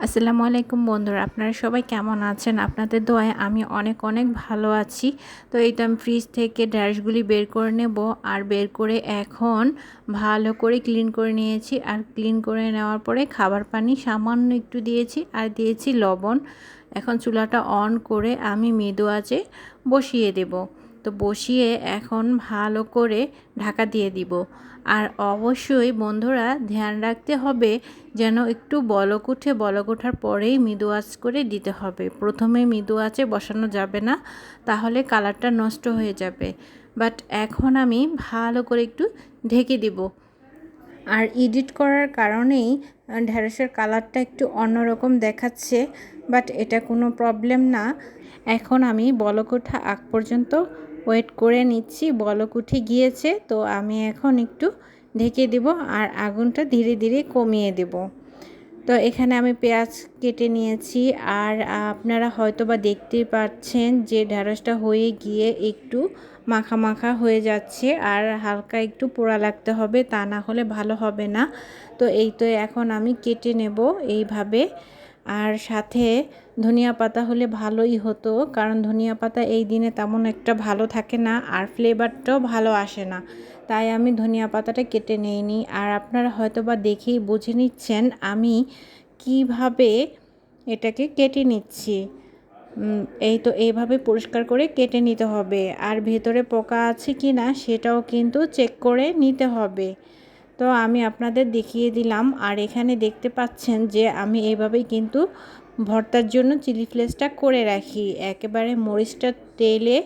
আসসালামু আলাইকুম বন্ধুরা, আপনারা সবাই কেমন আছেন? আপনাদের দোয়ায় আমি অনেক অনেক ভালো আছি। তো এই তো আমি ফ্রিজ থেকে ড্রাশগুলি বের করে নেব আর বের করে এখন ভালো করে ক্লিন করে নিয়েছি। আর ক্লিন করে নেওয়ার পরে খাবার পানি সামান্য একটু দিয়েছি আর দিয়েছি লবণ। এখন চুলাটা অন করে আমি মৃদু আঁচে বসিয়ে দেব। তো বসিয়ে এখন ভালো করে ঢাকা দিয়ে দিব। আর অবশ্যই বন্ধুরা ধ্যান রাখতে হবে যেন একটু বলক উঠে বলক ওঠার পরেই মৃদু আঁচ করে দিতে হবে। প্রথমে মৃদু আঁচে বসানো যাবে না, তাহলে কালারটা নষ্ট হয়ে যাবে। বাট এখন আমি ভালো করে একটু ঢেকে দিব। আর এডিট করার কারণেই ঢ্যাঁড়সের কালারটা একটু অন্যরকম দেখাচ্ছে, বাট এটা কোনো প্রবলেম না। এখন আমি বলক ওঠা আগ পর্যন্ত ওয়েট করে নিচ্ছি, বলক উঠে গিয়েছে, তো আমি এখন একটু ঢেকে দেব আর আগুনটা ধীরে ধীরে কমিয়ে দেব। তো এখানে আমি পেঁয়াজ কেটে নিয়েছি আর আপনারা হয়তো বা দেখতে পাচ্ছেন যে ঢ্যাঁড়সটা হয়ে গিয়ে একটু মাখা মাখা হয়ে যাচ্ছে আর হালকা একটু পোড়া লাগতে হবে, তা না হলে ভালো হবে না। তো এই তো এখন আমি কেটে নেব এইভাবে। আর সাথে ধনিয়া পাতা হলে ভালোই হতো, কারণ ধনিয়া পাতা এই দিনে তেমন একটা ভালো থাকে না আর ফ্লেভারটাও ভালো আসে না। তাই আমি ধনিয়া পাতাটা কেটে নিইনি। আর আপনারা হয়তো বা দেখেই বুঝে নিচ্ছেন আমি কীভাবে এটাকে কেটে নিচ্ছি। এই তো এইভাবে পরিষ্কার করে কেটে নিতে হবে। আর ভেতরে পোকা আছে কি না সেটাও কিন্তু চেক করে নিতে হবে। তো আমি আপনাদের দেখিয়ে দিলাম। আর এখানে দেখতে পাচ্ছেন যে আমি এইভাবেই কিন্তু ভর্তার জন্য চিলি ফ্লেক্সটা করে রাখি। একেবারে মরিচটা তেলে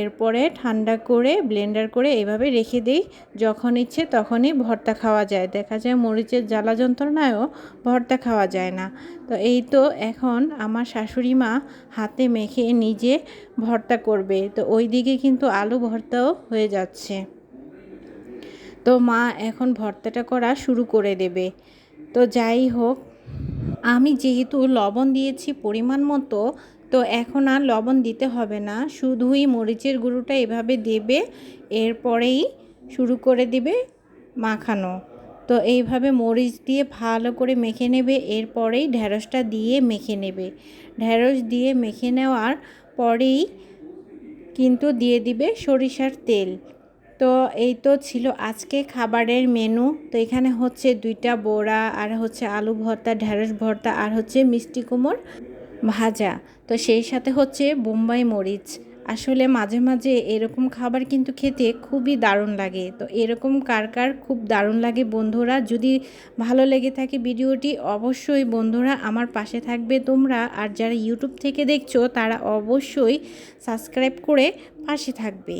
এরপরে ঠান্ডা করে ব্লেন্ডার করে এভাবে রেখে দিই। যখন ইচ্ছে তখনই ভর্তা খাওয়া যায়। দেখা যায় মরিচের জ্বালা যন্ত্রণায়ও ভর্তা খাওয়া যায় না। তো এই তো এখন আমার শাশুড়ি মা হাতে মেখে নিজে ভর্তা করবে। তো ওই দিকে কিন্তু আলু ভর্তাও হয়ে যাচ্ছে। তো মা এখন ভর্তাটা করা শুরু করে দেবে। তো যাই হোক, আমি যেহেতু লবণ দিয়েছি পরিমাণ মতো, তো এখন আর লবণ দিতে হবে না। শুধুই মরিচের গুঁড়োটা এভাবে দেবে, এরপরেই শুরু করে দিবে মাখানো। তো এইভাবে মরিচ দিয়ে ভালো করে মেখে নেবে, এরপরেই ঢ্যাঁড়সটা দিয়ে মেখে নেবে। ঢ্যাঁড়স দিয়ে মেখে নেওয়ার পরেই কিন্তু দিয়ে দিবে সরিষার তেল। তো এই তো ছিল আজকে খাবারের মেনু তো এখানে হচ্ছে দুইটা বড়া, আর হচ্ছে আলু ভর্তা ঢ্যাঁড়স ভর্তা, আর হচ্ছে মিষ্টি কুমড় ভাজা। তো সেই সাথে হচ্ছে বোম্বাই মরিচ। আসলে মাঝে মাঝে এরকম খাবার কিন্তু খেতে খুবই দারুণ লাগে। তো এরকম কার কার খুব দারুণ লাগে বন্ধুরা, যদি ভালো লেগে থাকে ভিডিওটি, অবশ্যই বন্ধুরা আমার পাশে থাকবে তোমরা। আর যারা ইউটিউব থেকে দেখছ, তারা অবশ্যই সাবস্ক্রাইব করে পাশে থাকবে।